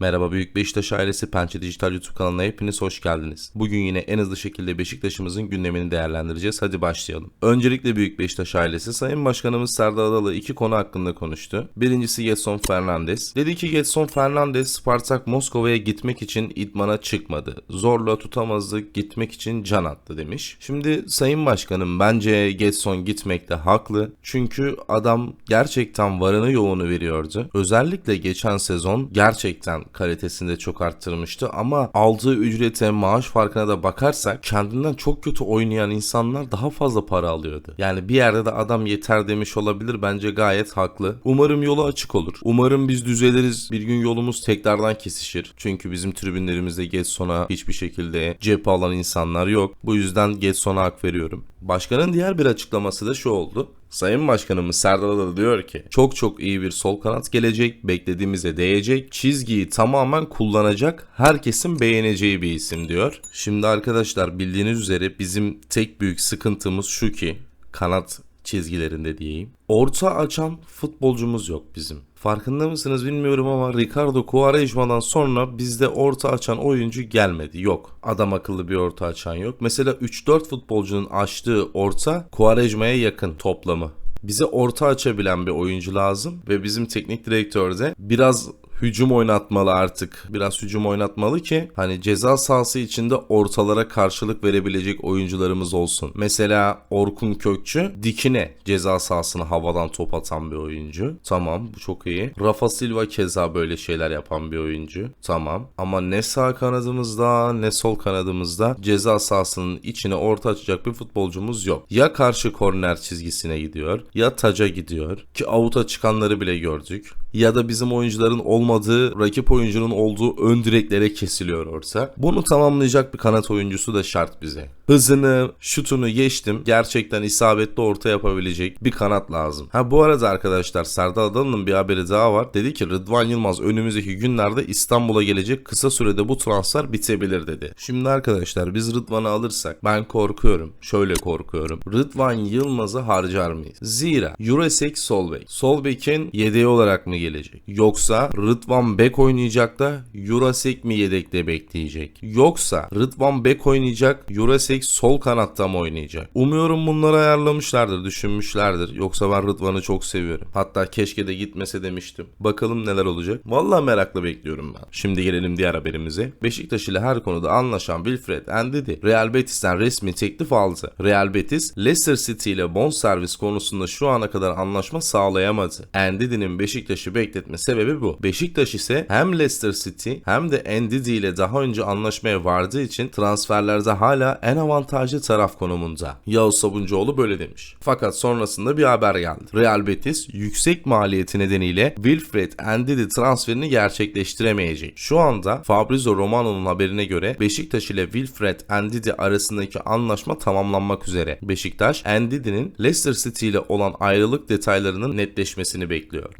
Merhaba Büyük Beşiktaş ailesi Pençe Dijital YouTube kanalına hepiniz hoş geldiniz. Bugün yine en hızlı şekilde Beşiktaş'ımızın gündemini değerlendireceğiz. Hadi başlayalım. Öncelikle Büyük Beşiktaş ailesi Sayın Başkanımız Serdar Adalı iki konu hakkında konuştu. Birincisi Getson Fernandes. Dedi ki Getson Fernandes Spartak Moskova'ya gitmek için idmana çıkmadı. Zorla tutamazdık gitmek için can attı demiş. Şimdi Sayın Başkanım bence Getson gitmekte haklı. Çünkü adam gerçekten varını yoğunu veriyordu. Özellikle geçen sezon gerçekten kalitesini de çok arttırmıştı ama aldığı ücrete maaş farkına da bakarsak kendinden çok kötü oynayan insanlar daha fazla para alıyordu. Yani bir yerde de adam yeter demiş olabilir bence gayet haklı. Umarım yolu açık olur. Umarım biz düzeliriz. Bir gün yolumuz tekrardan kesişir. Çünkü bizim tribünlerimizde Getson'a hiçbir şekilde cephe alan insanlar yok. Bu yüzden Getson'a hak veriyorum. Başkanın diğer bir açıklaması da şu oldu. Sayın Başkanımız Serdar Adalı diyor ki çok çok iyi bir sol kanat gelecek, beklediğimize değecek, çizgiyi tamamen kullanacak, herkesin beğeneceği bir isim diyor. Şimdi arkadaşlar bildiğiniz üzere bizim tek büyük sıkıntımız şu ki kanat çizgilerinde diyeyim. Orta açan futbolcumuz yok bizim. Farkında mısınız bilmiyorum ama Ricardo Quaresma'dan sonra bizde orta açan oyuncu gelmedi. Yok. Adam akıllı bir orta açan yok. Mesela 3-4 futbolcunun açtığı orta Quaresma'ya yakın toplamı. Bize orta açabilen bir oyuncu lazım ve bizim teknik direktör de biraz hücum oynatmalı artık. Biraz hücum oynatmalı ki hani ceza sahası içinde ortalara karşılık verebilecek oyuncularımız olsun. Mesela Orkun Kökçü dikine ceza sahasına havadan top atan bir oyuncu. Tamam bu çok iyi. Rafa Silva keza böyle şeyler yapan bir oyuncu. Tamam. Ama ne sağ kanadımızda ne sol kanadımızda ceza sahasının içine orta açacak bir futbolcumuz yok. Ya karşı korner çizgisine gidiyor ya taca gidiyor ki avuta çıkanları bile gördük. Ya da bizim oyuncuların olmadığı rakip oyuncunun olduğu ön direklere kesiliyor orta. Bunu tamamlayacak bir kanat oyuncusu da şart bize. Hızını, şutunu geçtim. Gerçekten isabetli orta yapabilecek bir kanat lazım. Ha bu arada arkadaşlar Serdar Adalı'nın bir haberi daha var. Dedi ki Rıdvan Yılmaz önümüzdeki günlerde İstanbul'a gelecek kısa sürede bu transfer bitebilir dedi. Şimdi arkadaşlar biz Rıdvan'ı alırsak ben korkuyorum. Şöyle korkuyorum. Rıdvan Yılmaz'ı harcar mıyız? Zira Jurasek sol bek. Sol bekin yedeği olarak mı gelecek? Yoksa Rıdvan bek oynayacak da Jurasek mi yedekte bekleyecek? Yoksa Rıdvan bek oynayacak Jurasek sol kanatta mı oynayacak? Umuyorum bunları ayarlamışlardır, düşünmüşlerdir. Yoksa ben Rıdvan'ı çok seviyorum. Hatta keşke de gitmese demiştim. Bakalım neler olacak. Vallahi merakla bekliyorum ben. Şimdi gelelim diğer haberimize. Beşiktaş ile her konuda anlaşan Wilfred Ndidi Real Betis'ten resmi teklif aldı. Real Betis Leicester City ile bonservis konusunda şu ana kadar anlaşma sağlayamadı. Ndidi'nin Beşiktaş'ı bekletme sebebi bu. Beşiktaş ise hem Leicester City hem de Ndidi ile daha önce anlaşmaya vardığı için transferlerde hala en avantajlı taraf konumunda. Yavuz Sabuncuoğlu böyle demiş. Fakat sonrasında bir haber geldi. Real Betis yüksek maliyeti nedeniyle Wilfred Ndidi transferini gerçekleştiremeyecek. Şu anda Fabrizio Romano'nun haberine göre Beşiktaş ile Wilfred Ndidi arasındaki anlaşma tamamlanmak üzere. Beşiktaş Ndidi'nin Leicester City ile olan ayrılık detaylarının netleşmesini bekliyor.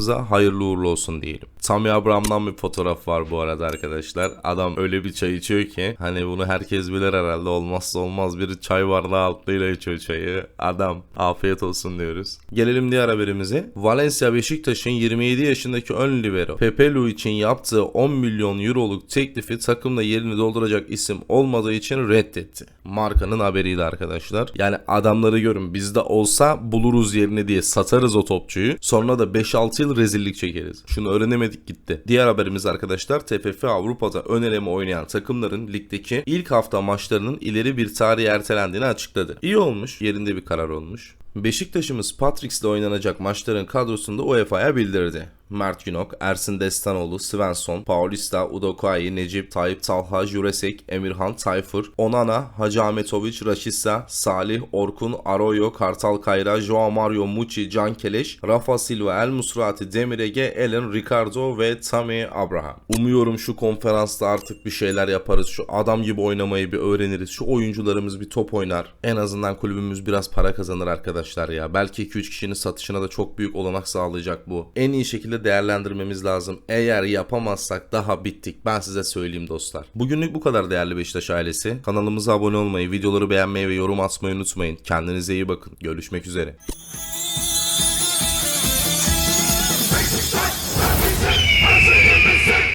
Beşiktaş'ımıza hayırlı uğurlu olsun diyelim. Tammy Abraham'dan bir fotoğraf var bu arada arkadaşlar. Adam öyle bir çay içiyor ki hani bunu herkes bilir herhalde olmazsa olmaz bir çay bardağı altlığıyla içiyor çayı. Adam afiyet olsun diyoruz. Gelelim diğer haberimize. Valencia Beşiktaş'ın 27 yaşındaki ön libero Pepe Lu için yaptığı 10 milyon euroluk teklifi takımda yerini dolduracak isim olmadığı için reddetti. Markanın haberiydi arkadaşlar. Yani adamları görün bizde olsa buluruz yerini diye satarız o topçuyu. Sonra da 5-6 yıl rezillik çekeriz. Şunu öğrenemedik gitti. Diğer haberimiz arkadaşlar TFF Avrupa'da ön eleme oynayan takımların ligdeki ilk hafta maçlarının ileri bir tarihe ertelendiğini açıkladı. İyi olmuş, yerinde bir karar olmuş. Beşiktaş'ımız Patricks'le oynanacak maçların kadrosunda UEFA'ya bildirdi. Mert Günok, Ersin Destanoğlu, Svensson, Paulista, Udokai, Necip, Tayyip Talha, Juresek, Emirhan, Tayfur, Onana, Hacı Ahmetoviç, Raşissa, Salih, Orkun, Arroyo, Kartal Kayra, Joao Mario, Muçi, Can Keleş, Rafa Silva, El Musrati, Demirege, Ellen, Ricardo ve Tammy Abraham. Umuyorum şu konferansta artık bir şeyler yaparız. Şu adam gibi oynamayı bir öğreniriz. Şu oyuncularımız bir top oynar. En azından kulübümüz biraz para kazanır arkadaşlar ya. Belki 2-3 kişinin satışına da çok büyük olanak sağlayacak bu. En iyi değerlendirmemiz lazım. Eğer yapamazsak daha bittik. Ben size söyleyeyim dostlar. Bugünlük bu kadar değerli Beşiktaş ailesi. Kanalımıza abone olmayı, videoları beğenmeyi ve yorum atmayı unutmayın. Kendinize iyi bakın. Görüşmek üzere.